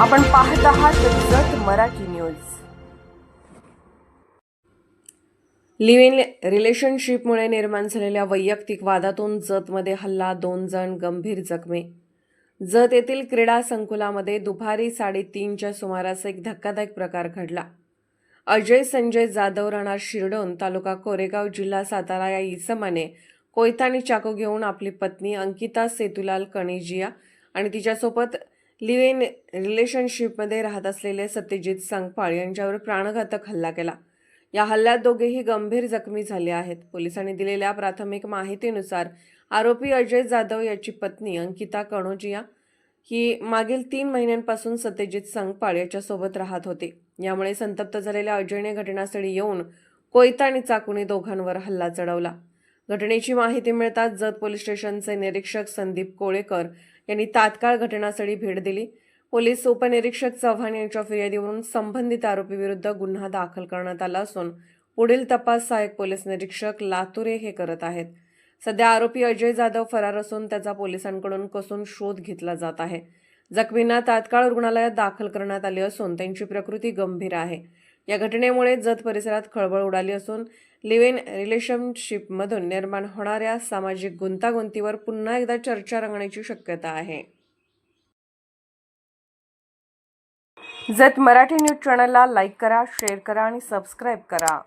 आपण पाहत आहात Jat Marathi news. Live in रिलेशनशिपमुळे निर्माण झालेल्या वैयक्तिक वादातून जतमध्ये हल्ला दोन जण गंभीर जखमी. जत येथील क्रीडा संकुलामध्ये दुपारी साडेतीनच्या सुमारास एक धक्कादायक प्रकार घडला. अजय संजय जाधव राहणार शिरडोन तालुका कोरेगाव जिल्हा सातारा या इसमाने कोयता आणि चाकू घेऊन आपली पत्नी अंकिता सेतुलाल कणेजिया आणि तिच्यासोबत लिव्ह इन रिलेशनशिपमध्ये राहत असलेले सत्यजित सांगपाळ यांच्यावर प्राणघातक हल्ला केला. या हल्ल्यात दोघेही गंभीर जखमी झाले आहेत. पोलिसांनी दिलेल्या प्राथमिक माहितीनुसार आरोपी अजय जाधव याची पत्नी अंकिता कणोजिया ही मागील तीन महिन्यांपासून सत्यजित संगपाळ याच्यासोबत राहत होते. यामुळे संतप्त झालेल्या अजयने घटनास्थळी येऊन कोयता आणि चाकूने दोघांवर हल्ला चढवला. घटनेची माहिती मिळताच जत पोलीस स्टेशनचे निरीक्षक संदीप कोळेकर यांनी तात्काळ घटनास्थळी भेट दिली. पोलीस उपनिरीक्षक चव्हाण यांच्या फिर्यादीवरून संबंधित आरोपीविरुद्ध गुन्हा दाखल करण्यात आला असून पुढील तपास सहाय्यक पोलीस निरीक्षक लातुरे हे करत आहेत. सध्या आरोपी अजय जाधव फरार असून त्याचा पोलिसांकडून कसून शोध घेतला जात आहे. जखमींना तात्काळ रुग्णालयात दाखल करण्यात आले असून त्यांची प्रकृती गंभीर आहे. या घटनेमुळे जत परिसरात खळबळ उडाली असून लिव्ह इन रिलेशनशिपमधून निर्माण होणाऱ्या सामाजिक गुंतागुंतीवर पुन्हा एकदा चर्चा रंगण्याची शक्यता आहे. जत मराठी न्यूज चॅनलला लाईक करा शेअर करा आणि सबस्क्राईब करा.